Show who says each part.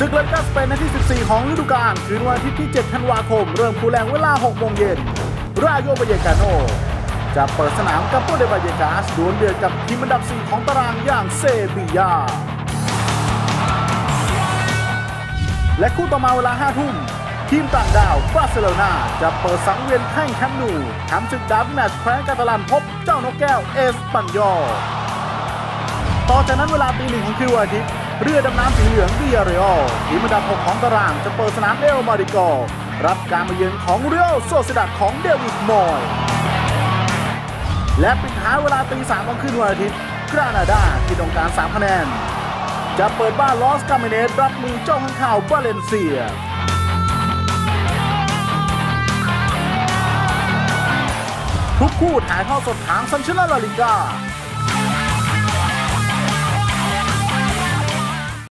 Speaker 1: ศึกเลกาสเปนนัดที่ 14 ของฤดูกาลคืนวันอาทิตย์ที่ 7 ธันวาคม เริ่มคูแรงเวลา 6 โมงเย็น ราโยบายกาโน จะเปิดสนามกับโปเดบายกาสดวลเดือดกับทีมอันดับ 4 ของตารางอย่างเซบียา และคู่ต่อมาเวลา 5 ทุ่ม ทีมต่างดาวบาร์เซโลนาจะเปิดสังเวียนแข่งแคมนูทำศึกดับแมตช์แคว้นกาตาลันพบเจ้านกแก้วเอสปันยอต่อจากนั้นเวลาตีหนึ่งของคืนวันอาทิตย์ เรือดำน้ำสีเหลืองวิอาเรอลทีมอันดับ6ของตารางจะเปิดสนามเอลมาริโกรับการมาเยือนของเรียลโซซิดัดของเดวิดมอยและปิดท้ายเวลาตีสามของคืนวันอาทิตย์กรานาดาที่ต้องการ 3 คะแนน จะเปิดบ้านลอสกาเมเนสรับมือเจ้าข้างข่าวบาเลนเซียทุกคู่ถ่ายทอดสดทางซันชนาลาลิกา